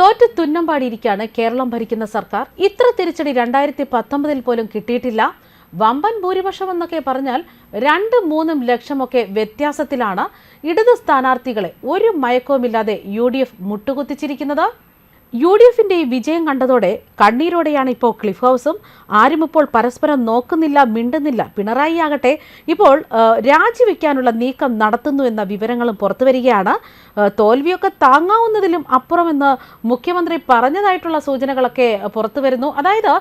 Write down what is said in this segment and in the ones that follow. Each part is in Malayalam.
തോറ്റ് തുന്നം പാടിയിരിക്കുകയാണ് കേരളം ഭരിക്കുന്ന സർക്കാർ. ഇത്ര തിരിച്ചടി രണ്ടായിരത്തി പത്തൊമ്പതിൽ പോലും കിട്ടിയിട്ടില്ല. വമ്പൻ ഭൂരിപക്ഷം എന്നൊക്കെ പറഞ്ഞാൽ രണ്ട് മൂന്നും ലക്ഷമൊക്കെ വ്യത്യാസത്തിലാണ് ഇടത് സ്ഥാനാർത്ഥികളെ ഒരു മയക്കവുമില്ലാതെ യു ഡി എഫ് മുട്ടുകുത്തിച്ചിരിക്കുന്നത്. യു ഡി എഫിന്റെ ഈ വിജയം കണ്ടതോടെ കണ്ണീരോടെയാണ് ഇപ്പോൾ ക്ലിഫ് ഹൗസും. ആരും ഇപ്പോൾ പരസ്പരം നോക്കുന്നില്ല മിണ്ടുന്നില്ല. പിണറായി ആകട്ടെ ഇപ്പോൾ രാജിവെക്കാനുള്ള നീക്കം നടത്തുന്നു എന്ന വിവരങ്ങളും പുറത്തു വരികയാണ്. തോൽവിയൊക്കെ താങ്ങാവുന്നതിലും അപ്പുറമെന്ന് മുഖ്യമന്ത്രി പറഞ്ഞതായിട്ടുള്ള സൂചനകളൊക്കെ പുറത്തു വരുന്നു. അതായത്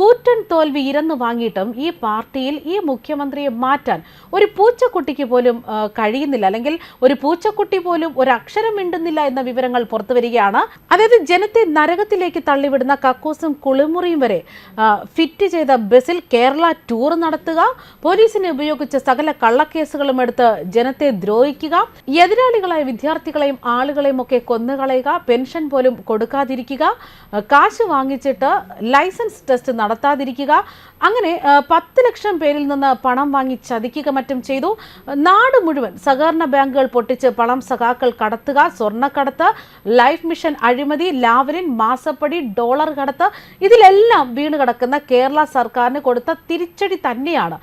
കൂറ്റൻ തോൽവി ഇരന്നു വാങ്ങിയിട്ടും ഈ പാർട്ടിയിൽ ഈ മുഖ്യമന്ത്രിയെ മാറ്റാൻ ഒരു പൂച്ചക്കുട്ടിക്ക് പോലും കഴിയുന്നില്ല. അല്ലെങ്കിൽ ഒരു പൂച്ചക്കുട്ടി പോലും ഒരു അക്ഷരം മിണ്ടുന്നില്ല എന്ന വിവരങ്ങൾ പുറത്തു വരികയാണ്. അതായത് ജനത്തെ നരകത്തിലേക്ക് തള്ളിവിടുന്ന കക്കൂസും കുളിമുറിയും വരെ ഫിറ്റ് ചെയ്ത ബസ്സിൽ കേരള ടൂർ നടത്തുക പോലീസിനെ ഉപയോഗിച്ച സകല കള്ളക്കേസുകളും എടുത്ത് ജനത്തെ ദ്രോഹിക്കുക എതിരാളികളായ വിദ്യാർത്ഥികളെയും ആളുകളെയും ഒക്കെ കൊന്നുകളയുക പെൻഷൻ പോലും കൊടുക്കാതിരിക്കുക കാശ് വാങ്ങിച്ചിട്ട് ലൈസൻസ് ടെസ്റ്റ് നടത്താതിരിക്കുക അങ്ങനെ പത്ത് ലക്ഷം പേരിൽ നിന്ന് പണം വാങ്ങി ചതിക്കുക മറ്റും ചെയ്തു. നാട് മുഴുവൻ സഹകരണ ബാങ്കുകൾ പൊട്ടിച്ച് പണം സഖാക്കൾ കടത്തുക സ്വർണക്കടത്ത് ലൈഫ് മിഷൻ അഴിമതി ലാവലിൻ മാസപ്പടി ഡോളർ കടത്ത് ഇതിലെല്ലാം വീണ് കിടക്കുന്ന കേരള സർക്കാരിന് കൊടുത്ത തിരിച്ചടി തന്നെയാണ്.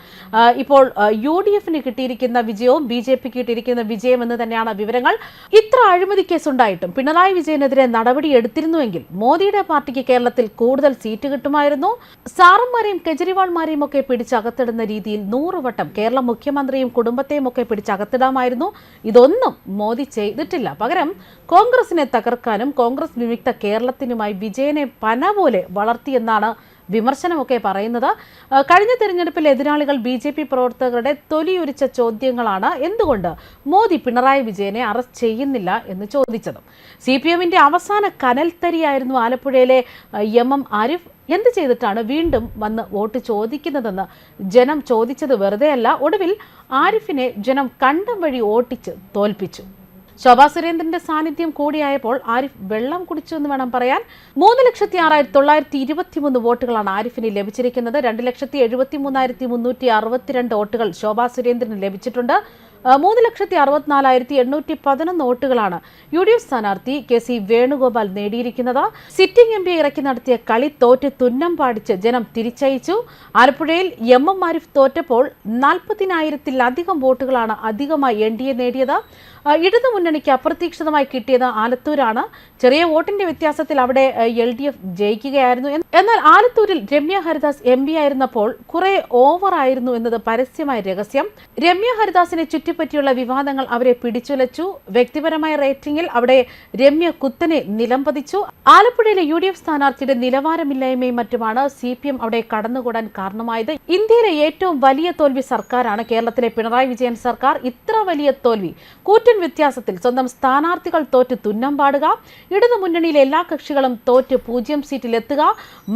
ഇപ്പോൾ യു ഡി എഫിന് കിട്ടിയിരിക്കുന്ന വിജയവും ബി ജെ പിക്ക് കിട്ടിയിരിക്കുന്ന വിജയം എന്ന് തന്നെയാണ് വിവരങ്ങൾ. ഇത്ര അഴിമതി കേസ് ഉണ്ടായിട്ടും പിണറായി വിജയനെതിരെ നടപടി എടുത്തിരുന്നുവെങ്കിൽ മോദിയുടെ പാർട്ടിക്ക് കേരളത്തിൽ കൂടുതൽ സീറ്റ് കിട്ടുമായിരുന്നു. സാറന്മാരെയും കെജ്രിവാൾമാരെയും ഒക്കെ പിടിച്ചകത്തിടുന്ന രീതിയിൽ നൂറുവട്ടം കേരള മുഖ്യമന്ത്രിയും കുടുംബത്തെയും ഒക്കെ പിടിച്ചകത്തിടാമായിരുന്നു. ഇതൊന്നും മോദി ചെയ്തിട്ടില്ല. പകരം കോൺഗ്രസിനെ തകർക്കാനും കോൺഗ്രസ് വിമുക്ത കേരളത്തിനുമായി വിജയനെ പന പോലെ വളർത്തിയെന്നാണ് വിമർശനമൊക്കെ പറയുന്നത്. കഴിഞ്ഞ തെരഞ്ഞെടുപ്പിൽ എതിരാളികൾ ബി ജെ പി പ്രവർത്തകരുടെ തൊലിയുരിച്ച ചോദ്യങ്ങളാണ് എന്തുകൊണ്ട് മോദി പിണറായി വിജയനെ അറസ്റ്റ് ചെയ്യുന്നില്ല എന്ന് ചോദിച്ചത്. സി പി എമ്മിന്റെ അവസാന കനൽത്തരിയായിരുന്നു ആലപ്പുഴയിലെ എം എം ആരിഫ്. എന്ത് ചെയ്തിട്ടാണ് വീണ്ടും വന്ന് വോട്ട് ചോദിക്കുന്നതെന്ന് ജനം ചോദിച്ചത് വെറുതെയല്ല. ഒടുവിൽ ആരിഫിനെ ജനം കണ്ടം വഴി ഓട്ടിച്ച് തോൽപ്പിച്ചു. ശോഭാ സുരേന്ദ്രന്റെ സാന്നിധ്യം കൂടിയായപ്പോൾ ആരിഫ് വെള്ളം കുടിച്ചു എന്ന് വേണം പറയാൻ. മൂന്ന് ലക്ഷത്തി ആറായിരത്തി തൊള്ളായിരത്തി ഇരുപത്തി മൂന്ന് വോട്ടുകളാണ് ആരിഫിന് ലഭിച്ചിരിക്കുന്നത്. രണ്ട് ലക്ഷത്തി എഴുപത്തി മൂന്നായിരത്തി മുന്നൂറ്റി അറുപത്തിരണ്ട് വോട്ടുകൾ ശോഭാ സുരേന്ദ്രന് ലഭിച്ചിട്ടുണ്ട്. മൂന്ന് ലക്ഷത്തി അറുപത്തിനാലായിരത്തി എണ്ണൂറ്റി പതിനൊന്ന് വോട്ടുകളാണ് യു ഡി എഫ് സ്ഥാനാർത്ഥി കെ സി വേണുഗോപാൽ നേടിയിരിക്കുന്നത്. സിറ്റിംഗ് എം പി ഇറക്കി നടത്തിയ കളി തോറ്റ് തുന്നം പാടിച്ച് ജനം തിരിച്ചയച്ചു. ആലപ്പുഴയിൽ എം എം ആരിഫ് തോറ്റപ്പോൾ നാൽപ്പതിനായിരത്തിലധികം വോട്ടുകളാണ് അധികമായി എൻ ഡി എ നേടിയത്. ആ, മുന്നണിക്ക് അപ്രതീക്ഷിതമായി കിട്ടിയത് ആലത്തൂരാണ്. ചെറിയ വോട്ടിന്റെ വ്യത്യാസത്തിൽ അവിടെ എൽ ഡി എഫ് ജയിക്കുകയായിരുന്നു. എന്നാൽ ആലത്തൂരിൽ രമ്യ ഹരിദാസ് എം പി ആയിരുന്നപ്പോൾ കുറെ ഓവർ ആയിരുന്നു എന്നത് പരസ്യമായ രഹസ്യം. രമ്യ ഹരിദാസിനെ ചുറ്റിപ്പറ്റിയുള്ള വിവാദങ്ങൾ അവരെ പിടിച്ചുലച്ചു. വ്യക്തിപരമായ റേറ്റിംഗിൽ അവിടെ രമ്യ കുത്തനെ നിലംപതിച്ചു. ആലപ്പുഴയിലെ യു ഡി എഫ് സ്ഥാനാർത്ഥിയുടെ നിലവാരമില്ലായ്മയും മറ്റുമാണ് സി പി എം അവിടെ കടന്നുകൂടാൻ കാരണമായത്. ഇന്ത്യയിലെ ഏറ്റവും വലിയ തോൽവി സർക്കാരാണ് കേരളത്തിലെ പിണറായി വിജയൻ സർക്കാർ. ഇത്ര വലിയ തോൽവി. കൂറ്റൻ വ്യത്യാസത്തിൽ സ്വന്തം സ്ഥാനാർത്ഥികൾ തോറ്റ് തുന്നം പാടുക ഇടതു മുന്നണിയിലെ എല്ലാ കക്ഷികളും തോറ്റ് പൂജ്യം സീറ്റിലെത്തുക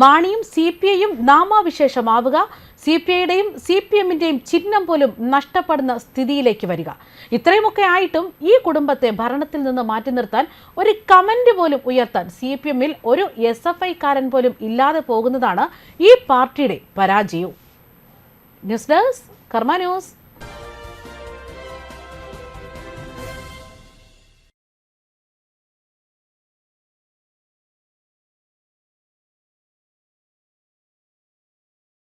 മാണിയും സി പി ഐയും നാമാവിശേഷമാവുക സി പി ഐയുടെയും സി പി എമ്മിന്റെയും ചിഹ്നം പോലും നഷ്ടപ്പെടുന്ന സ്ഥിതിയിലേക്ക് വരിക. ഇത്രയുമൊക്കെ ആയിട്ടും ഈ കുടുംബത്തെ ഭരണത്തിൽ നിന്ന് മാറ്റി നിർത്താൻ ഒരു കമന്റ് പോലും ഉയർത്താൻ സി പി എമ്മിൽ ഒരു എസ് എഫ് ഐക്കാരൻ പോലും ഇല്ലാതെ പോകുന്നതാണ് ഈ പാർട്ടിയുടെ പരാജയവും. News desk Karma news.